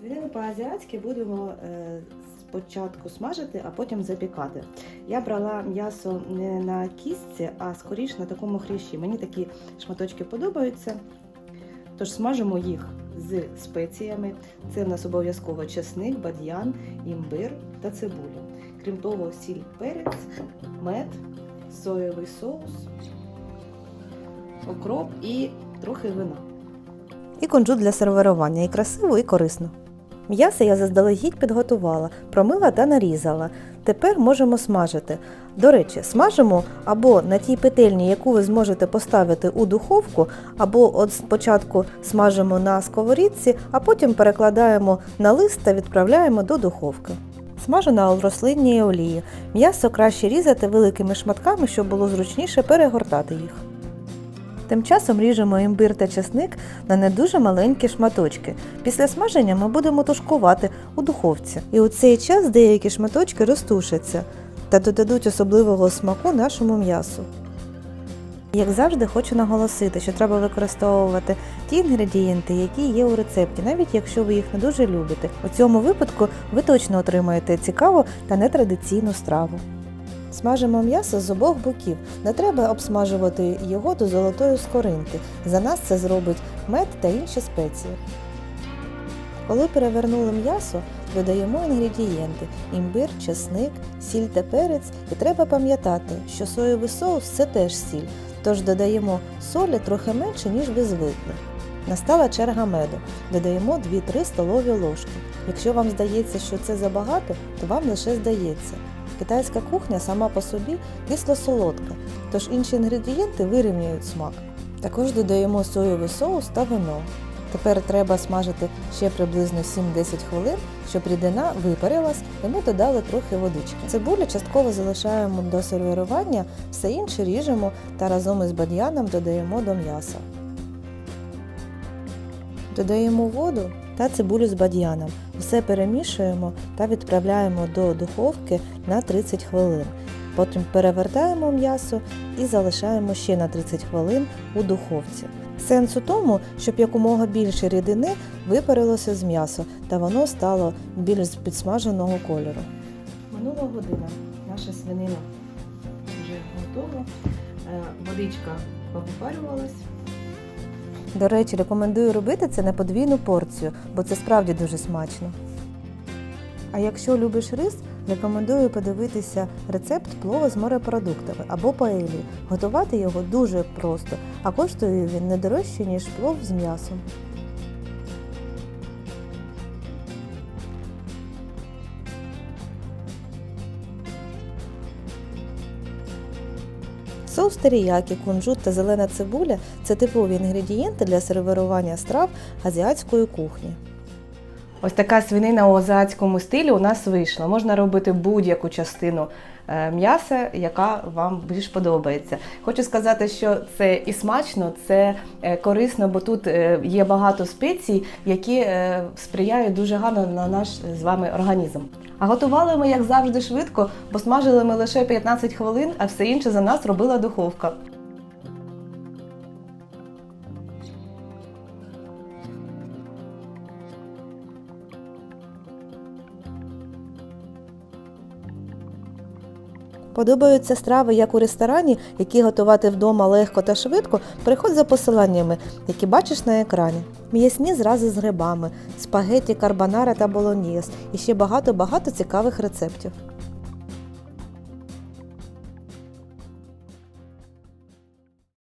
Свинину по-азіатськи будемо е, спочатку смажити, а потім запікати. Я брала м'ясо не на кістці, а скоріш на такому хрящі. Мені такі шматочки подобаються. Тож смажимо їх з спеціями. Це в нас обов'язково чесник, бадьян, імбир та цибуля. Крім того, сіль, перець, мед, соєвий соус, окроп і трохи вина. І кунжут для сервірування і красиво, і корисно. М'ясо я заздалегідь підготувала, промила та нарізала. Тепер можемо смажити. До речі, смажимо або на тій петельні, яку ви зможете поставити у духовку, або от спочатку смажимо на сковорідці, а потім перекладаємо на лист та відправляємо до духовки. Смажу на рослинній олії. М'ясо краще різати великими шматками, щоб було зручніше перегортати їх. Тим часом ріжемо імбир та чесник на не дуже маленькі шматочки. Після смаження ми будемо тушкувати у духовці. І у цей час деякі шматочки розтушаться та додадуть особливого смаку нашому м'ясу. Як завжди, хочу наголосити, що треба використовувати ті інгредієнти, які є у рецепті, навіть якщо ви їх не дуже любите. У цьому випадку ви точно отримаєте цікаву та нетрадиційну страву. Смажимо м'ясо з обох боків. Не треба обсмажувати його до золотої скоринки. За нас це зробить мед та інші спеції. Коли перевернули м'ясо, додаємо інгредієнти імбир, чесник, сіль та перець. І треба пам'ятати, що соєвий соус це теж сіль, тож додаємо солі трохи менше, ніж ви звикли. Настала черга меду. Додаємо 2-3 столові ложки. Якщо вам здається, що це забагато, то вам лише здається. Китайська кухня сама по собі кисло-солодка, тож інші інгредієнти вирівнюють смак. Також додаємо соєвий соус та вино. Тепер треба смажити ще приблизно 7-10 хвилин, щоб рідина випарилась, і ми додали трохи водички. Цибулю частково залишаємо до сервірування, все інше ріжемо та разом із бадьяном додаємо до м'яса. Додаємо воду та цибулю з бадьяном. Все перемішуємо та відправляємо до духовки на 30 хвилин. Потім перевертаємо м'ясо і залишаємо ще на 30 хвилин у духовці. Сенс у тому, щоб якомога більше рідини випарилося з м'яса та воно стало більш підсмаженого кольору. Минула година. Наша свинина вже готова. Е, Водичка повипарювалась. До речі, рекомендую робити це на подвійну порцію, бо це справді дуже смачно. А якщо любиш рис, рекомендую подивитися рецепт плова з морепродуктами або паелі. Готувати його дуже просто, а коштує він не дорожче, ніж плов з м'ясом. Соус теріякі, кунжут та зелена цибуля це типові інгредієнти для сервірування страв азіатської кухні. Ось така свинина у азіатському стилі у нас вийшла. Можна робити будь-яку частину м'яса, яка вам більш подобається. Хочу сказати, що це і смачно, це е, корисно, бо тут е, є багато спецій, які е, сприяють дуже гарно на наш з вами організм. А готували ми, як завжди, швидко, бо смажили ми лише 15 хвилин, а все інше за нас робила духовка. Подобаються страви як у ресторані, які готувати вдома легко та швидко, приходь за посиланнями, які бачиш на екрані. М'ясні зрази з грибами, спагеті, карбонара та болоньєз і ще багато-багато цікавих рецептів.